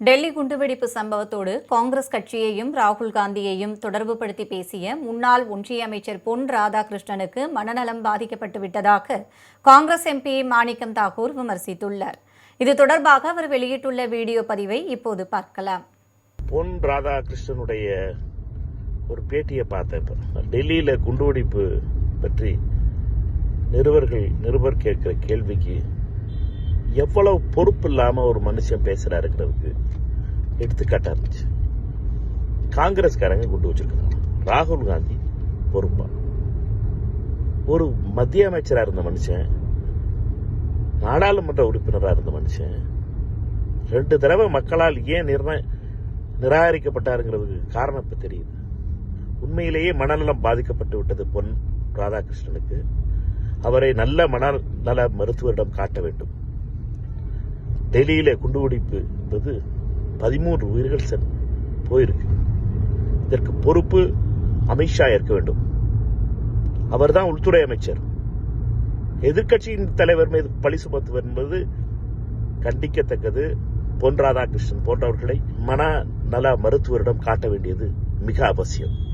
டெல்லி குண்டுவெடிப்பு சம்பவத்தோடு காங்கிரஸ் கட்சியையும் ராகுல் காந்தியையும் தொடர்புபடுத்தி பேசிய முன்னாள் ஒன்றிய அமைச்சர் பொன் ராதாகிருஷ்ணனுக்கு மனநலம் பாதிக்கப்பட்டு விட்டதாக காங்கிரஸ் எம்பி மாணிக்கம் தாகூர் விமர்சித்துள்ளார். இது தொடர்பாக அவர் வெளியிட்டுள்ள வீடியோ பதிவை இப்போது பார்க்கலாம். பொன் ராதாகிருஷ்ணனுடைய ஒரு பேட்டியை பார்த்தேன் டெல்லியில் டெல்லியில குண்டுவெடிப்பு பற்றி நிருபர்கள் நிருபர் கேட்கிற கேள்விக்கு எவ்வளவு பொறுப்பு இல்லாமல் ஒரு மனுஷன் பேசுறாருங்கிறதுக்கு எடுத்துக்காட்டா இருந்துச்சு. காங்கிரஸ்காரங்க கொண்டு வச்சிருக்காங்க. ராகுல் காந்தி பொறுப்பா. ஒரு மத்திய அமைச்சராக இருந்த மனுஷன் நாடாளுமன்ற உறுப்பினராக இருந்த மனுஷன் ரெண்டு தடவை மக்களால் ஏன் நிர்ணய நிராகரிக்கப்பட்டாருங்கிறதுக்கு காரணம் இப்போ தெரியுது. உண்மையிலேயே மனநலம் பாதிக்கப்பட்டு விட்டது பொன் ராதாகிருஷ்ணனுக்கு. அவரை நல்ல மனநல மருத்துவரிடம் காட்ட வேண்டும். டெல்லியில் குண்டுவெடிப்பு என்பது பதிமூன்று உயிர்கள் சென் போயிருக்கு. இதற்கு பொறுப்பு அமித்ஷா இருக்க வேண்டும். அவர்தான் உள்துறை அமைச்சர். எதிர்க்கட்சியின் தலைவர் மீது பழி சுமத்துவது என்பது கண்டிக்கத்தக்கது. பொன் ராதாகிருஷ்ணன் போன்றவர்களை மன நல மருத்துவரிடம் காட்ட வேண்டியது மிக அவசியம்.